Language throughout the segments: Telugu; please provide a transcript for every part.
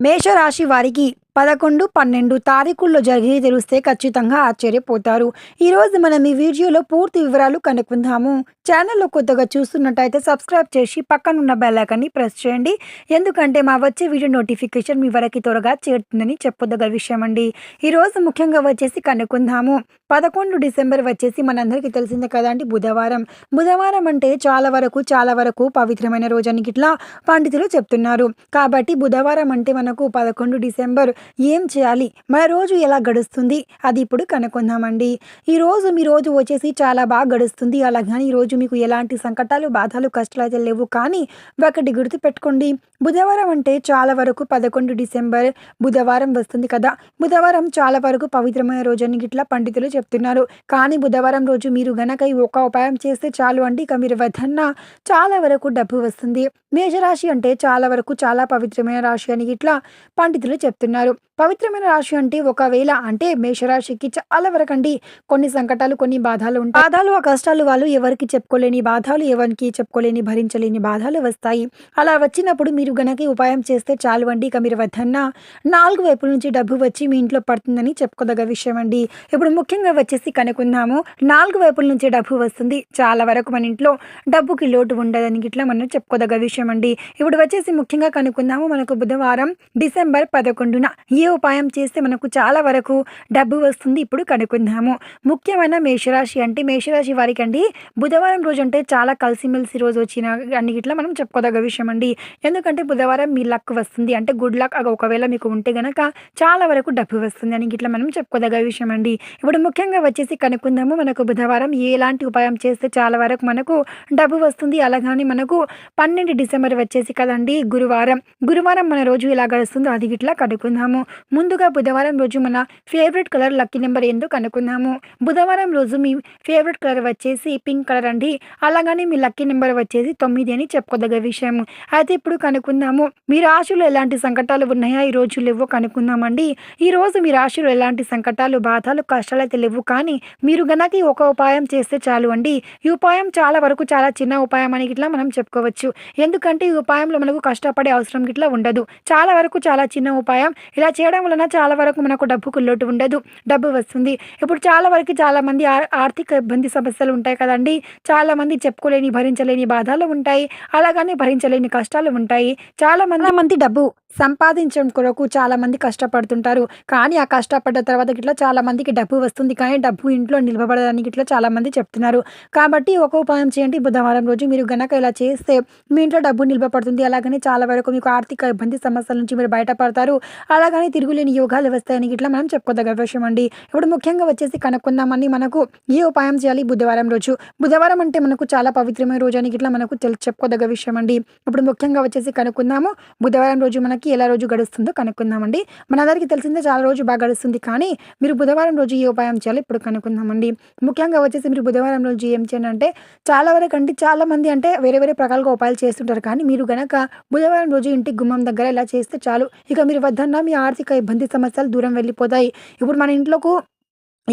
మేషరాశి వారికి పదకొండు పన్నెండు తారీఖుల్లో జరిగి తెలిస్తే ఖచ్చితంగా ఆశ్చర్యపోతారు. ఈరోజు మనం ఈ వీడియోలో పూర్తి వివరాలు కనుక్కుందాము. ఛానల్లో కొత్తగా చూస్తున్నట్టయితే సబ్స్క్రైబ్ చేసి పక్కనున్న బెల్ ప్రెస్ చేయండి. ఎందుకంటే మా వచ్చే వీడియో నోటిఫికేషన్ మీ వరకు త్వరగా చేరుతుందని చెప్పొద్దగ విషయం అండి. ఈరోజు ముఖ్యంగా వచ్చేసి కనుక్కుందాము. పదకొండు డిసెంబర్ వచ్చేసి మనందరికీ తెలిసిందే కదండి బుధవారం. బుధవారం అంటే చాలా వరకు చాలా వరకు పవిత్రమైన రోజు అని ఇట్లా పండితులు చెప్తున్నారు. కాబట్టి బుధవారం అంటే మనకు పదకొండు డిసెంబర్ ఏం చేయాలి? మన రోజు ఎలా గడుస్తుంది? అది ఇప్పుడు కనుక్కుందామండి. ఈరోజు మీ రోజు వచ్చేసి చాలా బాగా గడుస్తుంది. అలాగని ఈ రోజు మీకు ఎలాంటి సంకటాలు బాధలు కష్టాలు అయితే లేవు. కానీ ఒకటి గుర్తు పెట్టుకోండి బుధవారం అంటే చాలా వరకు పదకొండు డిసెంబర్ బుధవారం వస్తుంది కదా. బుధవారం చాలా వరకు పవిత్రమైన రోజు అని ఇట్లా పండితులు చెప్తున్నారు. కానీ బుధవారం రోజు మీరు గనక ఈ ఒక ఉపాయం చేస్తే చాలు అండి. ఇక మీరు వద్దన్నా చాలా వరకు డబ్బు వస్తుంది. మేషరాశి అంటే చాలా వరకు చాలా పవిత్రమైన రాశి అని ఇట్లా పండితులు చెప్తున్నారు. పవిత్రమైన రాశి అంటే ఒకవేళ అంటే మేషరాశికి చాలా వరకు అండి కొన్ని సంకటాలు కొన్ని బాధలు ఉంటాయి. బాధలు ఆ కష్టాలు వాళ్ళు ఎవరికి చెప్పుకోలేని బాధలు ఎవరికి చెప్పుకోలేని భరించలేని బాధలు వస్తాయి. అలా వచ్చినప్పుడు మీరు గనక ఉపాయం చేస్తే చాలు అండి. ఇక మీరు వద్దన్నా నాలుగు వైపుల నుంచి డబ్బు వచ్చి మీ ఇంట్లో పడుతుందని చెప్పుకోదగ్గ విషయం అండి. ఇప్పుడు ముఖ్యంగా వచ్చేసి కనుక్కుందాము. నాలుగు వైపుల నుంచి డబ్బు వస్తుంది. చాలా వరకు మన ఇంట్లో డబ్బుకి లోటు ఉండదని ఇట్లా మనం చెప్పుకోదగ్గ విషయం అండి ఇప్పుడు వచ్చేసి ముఖ్యంగా కనుక్కుందాము మనకు బుధవారం డిసెంబర్ పదకొండున ఏ ఉపాయం చేస్తే మనకు చాలా వరకు డబ్బు వస్తుంది ఇప్పుడు కనుక్కుందాము. ముఖ్యమైన మేషరాశి అంటే మేషరాశి వారికి అండి బుధవారం రోజు అంటే చాలా కలిసిమెలిసి రోజు వచ్చిన అన్ని ఇట్లా మనం చెప్పుకోదగ్గ విషయం అండి ఎందుకంటే బుధవారం మీ లక్ వస్తుంది అంటే గుడ్ లక్ ఒకవేళ మీకు ఉంటే గనక చాలా వరకు డబ్బు వస్తుంది అని ఇట్లా మనం చెప్పుకోదగ్గ విషయం అండి ఇప్పుడు ముఖ్యంగా వచ్చేసి కనుక్కుందాము మనకు బుధవారం ఎలాంటి ఉపాయం చేస్తే చాలా వరకు మనకు డబ్బు వస్తుంది. అలాగని మనకు పన్నెండు డిసెంబర్ వచ్చేసి కదండి గురువారం. గురువారం మన రోజు ఎలా గడుస్తుందో అది ఇట్లా కనుక్కుందాము. ముందుగా బుధవారం రోజు మన ఫేవరెట్ కలర్ లక్కీ నెంబర్ ఎందుకు కనుక్కుందాము. బుధవారం రోజు మీ ఫేవరెట్ కలర్ వచ్చేసి పింక్ కలర్ అండి. అలాగని మీ లక్కీ నెంబర్ వచ్చేసి తొమ్మిది అని చెప్పుకోదగ్గ విషయం. అయితే ఇప్పుడు కనుక్కుందాము. మీ రాశిలో ఎలాంటి సంకటాలు ఉన్నాయా? ఈ రోజు లేవో కనుక్కుందామండి. ఈ రోజు మీ రాశిలో ఎలాంటి సంకటాలు బాధలు కష్టాలు అయితే లేవు. కానీ మీరు గనక ఒక ఉపాయం చేస్తే చాలు అండి. ఈ ఉపాయం చాలా వరకు చాలా చిన్న ఉపాయం అని ఇట్లా మనం చెప్పుకోవచ్చు. ఎందుకు ఎందుకంటే ఈ ఉపాయంలో మనకు కష్టపడే అవసరం గిట్లా ఉండదు. చాలా వరకు చాలా చిన్న ఉపాయం. ఇలా చేయడం వలన చాలా వరకు మనకు డబ్బుకు లోటు ఉండదు. డబ్బు వస్తుంది. ఇప్పుడు చాలా వరకు చాలా మంది ఆర్- ఆర్థిక ఇబ్బంది సమస్యలు ఉంటాయి కదండి. చాలా మంది చెప్పుకోలేని భరించలేని బాధలు ఉంటాయి. అలాగని భరించలేని కష్టాలు ఉంటాయి. చాలా మంది మంది డబ్బు సంపాదించడం కొరకు చాలా మంది కష్టపడుతుంటారు. కానీ ఆ కష్టపడ్డ తర్వాత ఇట్లా చాలా మందికి డబ్బు వస్తుంది. కానీ డబ్బు ఇంట్లో నిలబడడానికి ఇట్లా చాలా మంది చెప్తున్నారు. కాబట్టి ఒక ఉపాయం చేయండి. బుధవారం రోజు మీరు గనక ఇలా చేస్తే మీ ఇంట్లో డబ్బు నిలబడుతుంది. అలాగని చాలా వరకు మీకు ఆర్థిక ఇబ్బంది సమస్యల నుంచి మీరు బయటపడతారు. అలాగని తిరుగులేని యోగాలు వస్తాయని ఇట్లా మనం చెప్పుకోదగ్గ విషయం అండి. ఇప్పుడు ముఖ్యంగా వచ్చేసి కనుక్కుందామని మనకు ఏ ఉపాయం చేయాలి బుధవారం రోజు? బుధవారం అంటే మనకు చాలా పవిత్రమైన రోజు అని ఇట్లా మనకు తెలు చెప్పుకోదగ్గ విషయం అండి. ఇప్పుడు ముఖ్యంగా వచ్చేసి కనుక్కుందాము. బుధవారం రోజు మనకి ఎలా రోజు గడుస్తుందో కనుక్కుందామండి. మనందరికీ తెలిసిందే చాలా రోజు బాగా గడుస్తుంది కానీ మీరు బుధవారం రోజు ఏ ఉపాయం చేయాలి ఇప్పుడు కనుక్కుందామండి. ముఖ్యంగా వచ్చేసి మీరు బుధవారం రోజు ఏం చేయండి అంటే చాలా వరకు అంటే చాలా మంది అంటే వేరే వేరే ప్రకారంగా ఉపాయాలు చేస్తుంటారు కానీ మీరు గనక బుధవారం రోజు ఇంటి గుమ్మం దగ్గర ఇలా చేస్తే చాలు. ఇక మీరు వద్దన్నా మీ ఆర్థిక ఇబ్బంది సమస్యలు దూరం వెళ్ళిపోతాయి. ఇప్పుడు మన ఇంట్లోకు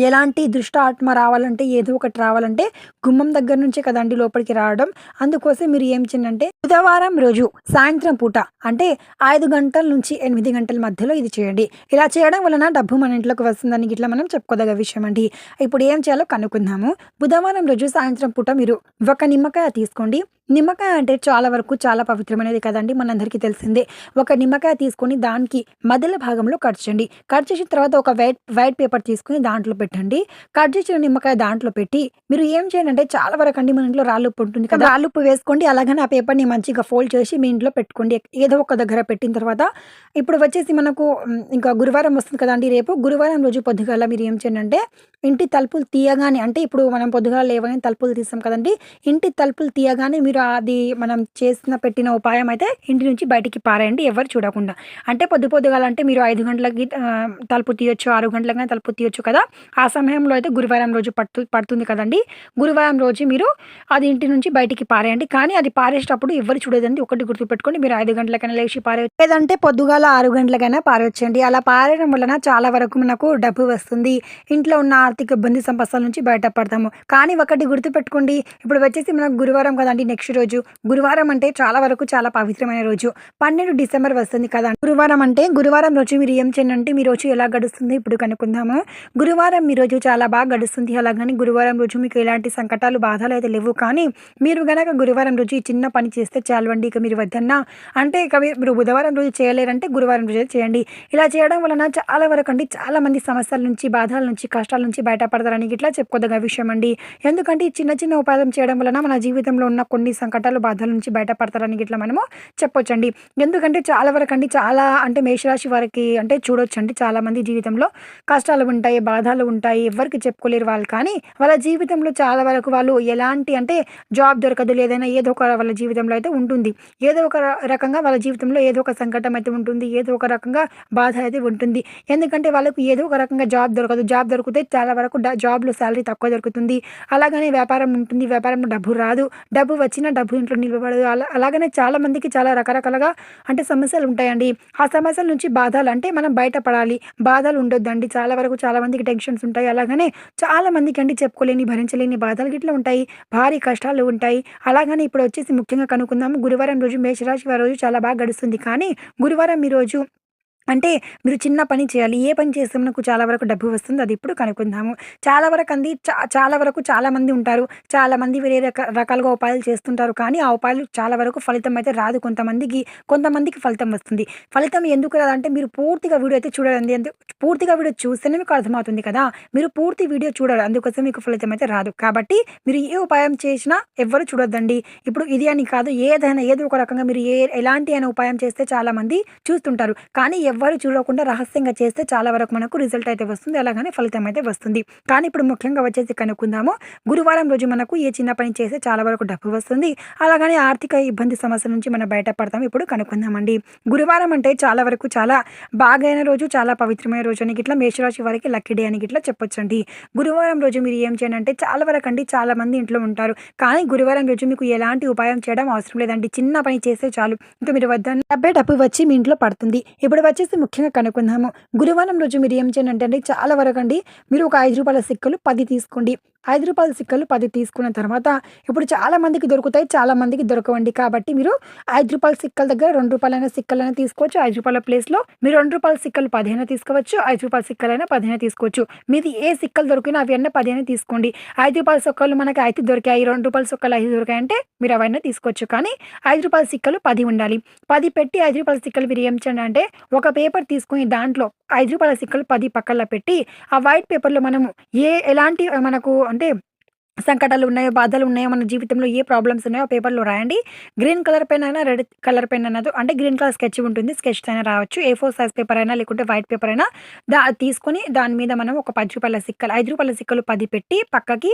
ఎలాంటి దృష్ట ఆత్మ రావాలంటే ఏదో ఒకటి రావాలంటే గుమ్మం దగ్గర నుంచే కదండి లోపలికి రావడం. అందుకోసం మీరు ఏం చేయండి బుధవారం రోజు సాయంత్రం పూట అంటే ఐదు గంటల నుంచి ఎనిమిది గంటల మధ్యలో ఇది చేయండి. ఇలా చేయడం వలన డబ్బు మన ఇంట్లోకి వస్తుందని ఇట్లా మనం చెప్పుకోదగ్గ విషయం అండి. ఇప్పుడు ఏం చేయాలో కనుక్కుందాము. బుధవారం రోజు సాయంత్రం పూట మీరు ఒక నిమ్మకాయ తీసుకోండి. నిమ్మకాయ అంటే చాలా వరకు చాలా పవిత్రమైనది కదండి. మనందరికీ తెలిసిందే. ఒక నిమ్మకాయ తీసుకొని దానికి మధ్యలో భాగంలో కట్ చేయండి. కట్ చేసిన తర్వాత ఒక వైట్ వైట్ పేపర్ తీసుకుని దాంట్లో పెట్టండి. కట్ చేసిన నిమ్మకాయ దాంట్లో పెట్టి మీరు ఏం చేయండి అంటే చాలా వరకు అండి మన ఇంట్లో రాళ్ళుప్పు ఉంటుంది కదా. రాళ్ళుప్పు వేసుకోండి. అలాగని ఆ పేపర్ని మంచిగా ఫోల్డ్ చేసి మీ ఇంట్లో పెట్టుకోండి. ఏదో ఒక దగ్గర పెట్టిన తర్వాత ఇప్పుడు వచ్చేసి మనకు ఇంకా గురువారం వస్తుంది కదండి రేపు. గురువారం రోజు పొద్దుగాల మీరు ఏం చేయండి అంటే ఇంటి తలుపులు తీయగానే అంటే ఇప్పుడు మనం పొద్దుగాల లేవగానే తలుపులు తీస్తాం కదండి ఇంటి తలుపులు తీయగానే మీరు అది మనం చేసిన పెట్టిన ఉపాయం అయితే ఇంటి నుంచి బయటికి పారేయండి ఎవరు చూడకుండా. అంటే పొద్దు పొద్దుగాల అంటే మీరు ఐదు గంటలకి తలుపు తీయొచ్చు ఆరు గంటలకైనా తలుపు తీయొచ్చు కదా. ఆ సమయంలో అయితే గురువారం రోజు పట్టు పడుతుంది కదండి. గురువారం రోజు మీరు అది ఇంటి నుంచి బయటికి పారేయండి. కానీ అది పారేసేటప్పుడు ఎవరు చూడదండి? ఒకటి గుర్తుపెట్టుకోండి మీరు ఐదు గంటలకైనా లేచి పారే లేదంటే పొద్దుగాల ఆరు గంటలకైనా పారవచ్చండి అలా పారడం వలన చాలా వరకు మనకు డబ్బు వస్తుంది. ఇంట్లో ఉన్న ఆర్థిక ఇబ్బంది సమస్యల నుంచి బయటపడతాము. కానీ ఒకటి గుర్తుపెట్టుకోండి. ఇప్పుడు వచ్చేసి మనకు గురువారం కదండి నెక్స్ట్ రోజు. గురువారం అంటే చాలా వరకు చాలా పవిత్రమైన రోజు. పన్నెండు డిసెంబర్ వస్తుంది కదా. గురువారం అంటే గురువారం రోజు మీరు ఏం చేయండి? అంటే మీ రోజు ఎలా గడుస్తుంది? ఇప్పుడు కనుక్కుందాము. గురువారం మీ రోజు చాలా బాగా గడుస్తుంది. అలాగని గురువారం రోజు మీకు ఎలాంటి సంకటాలు బాధలు అయితే లేవు. కానీ మీరు గనక గురువారం రోజు ఈ చిన్న పని చేస్తే చాలండి. ఇక మీరు వద్దన్నా. అంటే ఇక మీరు బుధవారం రోజు చేయలేరంటే గురువారం రోజు చేయండి. ఇలా చేయడం వలన చాలా వరకు అండి చాలా మంది సమస్యల నుంచి బాధల నుంచి కష్టాల నుంచి బయటపడతారని ఇట్లా చెప్పుకోదగ్గ విషయం అండి. ఎందుకంటే ఈ చిన్న చిన్న ఉపాయం చేయడం వలన మన జీవితంలో ఉన్న కొన్ని సంకటాలు బాధల నుంచి బయటపడతారని ఇట్లా మనము చెప్పొచ్చండి. ఎందుకంటే చాలా వరకు అండి చాలా అంటే మేషరాశి వారికి అంటే చూడొచ్చండి. చాలా మంది జీవితంలో కష్టాలు ఉంటాయి బాధలు ఉంటాయి ఎవరికి చెప్పుకోలేరు వాళ్ళు. కానీ వాళ్ళ జీవితంలో చాలా వరకు వాళ్ళు ఎలాంటి అంటే జాబ్ దొరకదు లేదైనా ఏదో ఒక వాళ్ళ జీవితంలో అయితే ఉంటుంది. ఏదో ఒక రకంగా వాళ్ళ జీవితంలో ఏదో ఒక సంకటం అయితే ఉంటుంది. ఏదో ఒక రకంగా బాధ అయితే ఉంటుంది. ఎందుకంటే వాళ్ళకు ఏదో ఒక రకంగా జాబ్ దొరకదు. జాబ్ దొరికితే చాలా వరకు జాబ్లో శాలరీ తక్కువ దొరుకుతుంది. అలాగనే వ్యాపారం ఉంటుంది. వ్యాపారంలో డబ్బు రాదు. డబ్బు వచ్చినా డబ్బు ఇంట్లో నిలబడదు. అలా అలాగనే చాలా మందికి చాలా రకరకాలుగా అంటే సమస్యలు ఉంటాయండి. ఆ సమస్యల నుంచి బాధలు అంటే మనం బయటపడాలి. బాధలు ఉండొద్దండి. చాలా వరకు చాలా మందికి టెన్షన్స్ ఉంటాయి. అలాగనే చాలా మందికి అండి చెప్పుకోలేని భరించలేని బాధలు గిట్ల ఉంటాయి. భారీ కష్టాలు ఉంటాయి. అలాగనే ఇప్పుడు వచ్చేసి ముఖ్యంగా కనుక్కుందాము. గురువారం రోజు మేషరాశి వారి రోజు చాలా బాగా గడుస్తుంది. కానీ గురువారం మీరు ఈరోజు అంటే మీరు చిన్న పని చేయాలి ఏ పని చేస్తే మనకు చాలా వరకు డబ్బు వస్తుంది అది ఇప్పుడు కనుక్కుందాము. చాలా వరకు అంది చా చాలా వరకు చాలామంది ఉంటారు చాలా మంది వేరే రక రకాలుగా ఉపాయాలు చేస్తుంటారు కానీ ఆ ఉపాయాలు చాలా వరకు ఫలితం అయితే రాదు. కొంతమందికి కొంతమందికి ఫలితం వస్తుంది. ఫలితం ఎందుకు రాదంటే మీరు పూర్తిగా వీడియో అయితే చూడాలండి. అందు పూర్తిగా వీడియో చూస్తేనే మీకు అర్థమవుతుంది కదా. మీరు పూర్తి వీడియో చూడాలి అందుకోసం మీకు ఫలితం అయితే రాదు. కాబట్టి మీరు ఏ ఉపాయం చేసినా ఎవ్వరు చూడొద్దండి. ఇప్పుడు ఇది అని కాదు ఏదైనా ఏదో ఒక రకంగా మీరు ఏ ఎలాంటి అయినా ఉపాయం చేస్తే చాలామంది చూస్తుంటారు. కానీ ఎవ్వరు చూడకుండా రహస్యంగా చేస్తే చాలా వరకు మనకు రిజల్ట్ అయితే వస్తుంది అలాగనే ఫలితం అయితే వస్తుంది. కానీ ఇప్పుడు ముఖ్యంగా వచ్చేసి కనుక్కుందాము. గురువారం రోజు మనకు ఏ చిన్న పని చేస్తే చాలా వరకు డబ్బు వస్తుంది అలాగనే ఆర్థిక ఇబ్బంది సమస్య నుంచి మనం బయటపడతాం ఇప్పుడు కనుక్కుందామండి. గురువారం అంటే చాలా వరకు చాలా బాగైన రోజు చాలా పవిత్రమైన రోజు అని ఇట్లా మేషరాశి వారికి లక్కీ డే అని ఇట్లా చెప్పొచ్చండి. గురువారం రోజు మీరు ఏం చేయండి అంటే చాలా వరకు అండి చాలా మంది ఇంట్లో ఉంటారు. కానీ గురువారం రోజు మీకు ఎలాంటి ఉపాయం చేయడం అవసరం లేదండి. చిన్న పని చేస్తే చాలు. ఇంకా మీరు వద్ద డబ్బే డబ్బు వచ్చి మీ ఇంట్లో పడుతుంది. ఇప్పుడు వచ్చి వచ్చేసి ముఖ్యంగా కనుక్కుందాము. గురువారం రోజు మీరు ఏం చేయండి అంటే అండి చాలా వరకు అండి మీరు ఒక ఐదు రూపాయల సిక్కలు పది తీసుకోండి. ఐదు రూపాయల సిక్కలు పది తీసుకున్న తర్వాత ఇప్పుడు చాలా మందికి దొరుకుతాయి చాలా మందికి దొరకవండి. కాబట్టి మీరు ఐదు రూపాయల సిక్కల దగ్గర రెండు రూపాయలైన సిక్కలైనా తీసుకోవచ్చు. ఐదు రూపాయల ప్లేస్లో మీరు రెండు రూపాయల సిక్కలు పదిహేను తీసుకోవచ్చు. ఐదు రూపాయల సిక్కలైనా పదిహేను తీసుకోవచ్చు. మీది ఏ సిక్కలు దొరికినా అవి పదిహేను తీసుకోండి. ఐదు రూపాయల సొక్కలు మనకి అయితే దొరికాయి. రెండు రూపాయల సొక్కలు ఐదు దొరికాయంటే మీరు అవన్నీ తీసుకోవచ్చు. కానీ ఐదు రూపాయల సిక్కలు పది ఉండాలి. పది పెట్టి ఐదు రూపాయల సిక్కలు మీరు ఏం చేయండి అంటే ఒక పేపర్ తీసుకొని దాంట్లో ఐదు రూపాయల సిక్కలు పది పక్కల పెట్టి ఆ వైట్ పేపర్లో మనము ఏ ఎలాంటి మనకు అంటే సంకటాలు ఉన్నాయో బాధలు ఉన్నాయో మన జీవితంలో ఏ ప్రాబ్లమ్స్ ఉన్నాయో ఆ పేపర్లో రాయండి. గ్రీన్ కలర్ పెన్ అయినా రెడ్ కలర్ పెన్ అయినా అంటే గ్రీన్ కలర్ స్కెచ్ ఉంటుంది. స్కెచ్ అయినా రావచ్చు. ఏ ఫోర్ సైజ్ పేపర్ అయినా లేకుంటే వైట్ పేపర్ అయినా దా తీసుకొని దాని మీద మనం ఒక పది రూపాయల సిక్కలు ఐదు రూపాయల సిక్కలు పది పెట్టి పక్కకి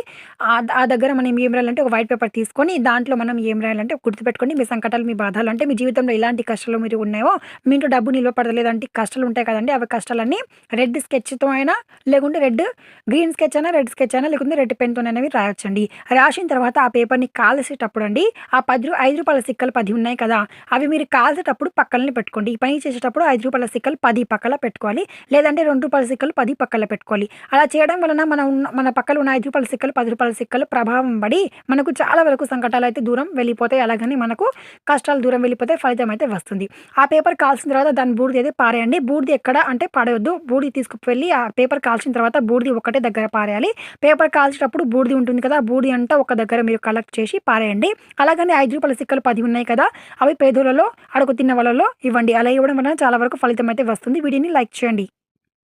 ఆ దగ్గర మనం ఏం రాయాలంటే ఒక వైట్ పేపర్ తీసుకొని దాంట్లో మనం ఏం రాయాలంటే గుర్తుపెట్టుకొని మీ సంకటాలు మీ బాధలు అంటే మీ జీవితంలో ఎలాంటి కష్టాలు మీరు ఉన్నాయో మీ ఇంట్లో డబ్బు నిల్వ పడలేదంటే కష్టాలు ఉంటాయి కదండి అవి కష్టాలన్నీ రెడ్ స్కెచ్తో అయినా లేకుంటే రెడ్ గ్రీన్ స్కెచ్ అయినా రెడ్ స్కెచ్ అయినా లేకుంటే రెడ్ పెన్తో రాయ రాయొచ్చండి రాసిన తర్వాత ఆ పేపర్ని కాల్చేటప్పుడు అండి ఆ పది రూ ఐదు రూపాయల సిక్కలు పది ఉన్నాయి కదా అవి మీరు కాల్చేటప్పుడు పక్కలని పెట్టుకోండి. ఈ పని చేసేటప్పుడు ఐదు రూపాయల సిక్కలు పది పక్కల పెట్టుకోవాలి లేదంటే రెండు రూపాయల సిక్కలు పది పక్కల పెట్టుకోవాలి. అలా చేయడం వలన మన ఉన్న మన పక్కన ఉన్న ఐదు రూపాయల సిక్కలు పది రూపాయల సిక్కలు ప్రభావం పడి మనకు చాలా వరకు సంకటాలు అయితే దూరం వెళ్ళిపోతాయి. అలాగని మనకు కష్టాలు దూరం వెళ్ళిపోతే ఫలితం అయితే వస్తుంది. ఆ పేపర్ కాల్సిన తర్వాత దాని బూడిది అయితే పారేయండి. బూడిది ఎక్కడ అంటే పడవద్దు. బూడిది తీసుకువెళ్ళి ఆ పేపర్ కాల్చిన తర్వాత బూడిది ఒకటే దగ్గర పారేయాలి. పేపర్ కాల్చేటప్పుడు బూడిది ఉంటుంది కదా బూడి అంతా ఒక దగ్గర మీరు కలెక్ట్ చేసి పారేయండి. అలాగని ఐదు రూపాయల సిక్కలు పది ఉన్నాయి కదా అవి పేదోళ్ళలో అడుగు తిన్న వాళ్ళలో ఇవ్వండి. అలా ఇవ్వడం వలన చాలా వరకు ఫలితం అయితే వస్తుంది. వీడియోని లైక్ చేయండి.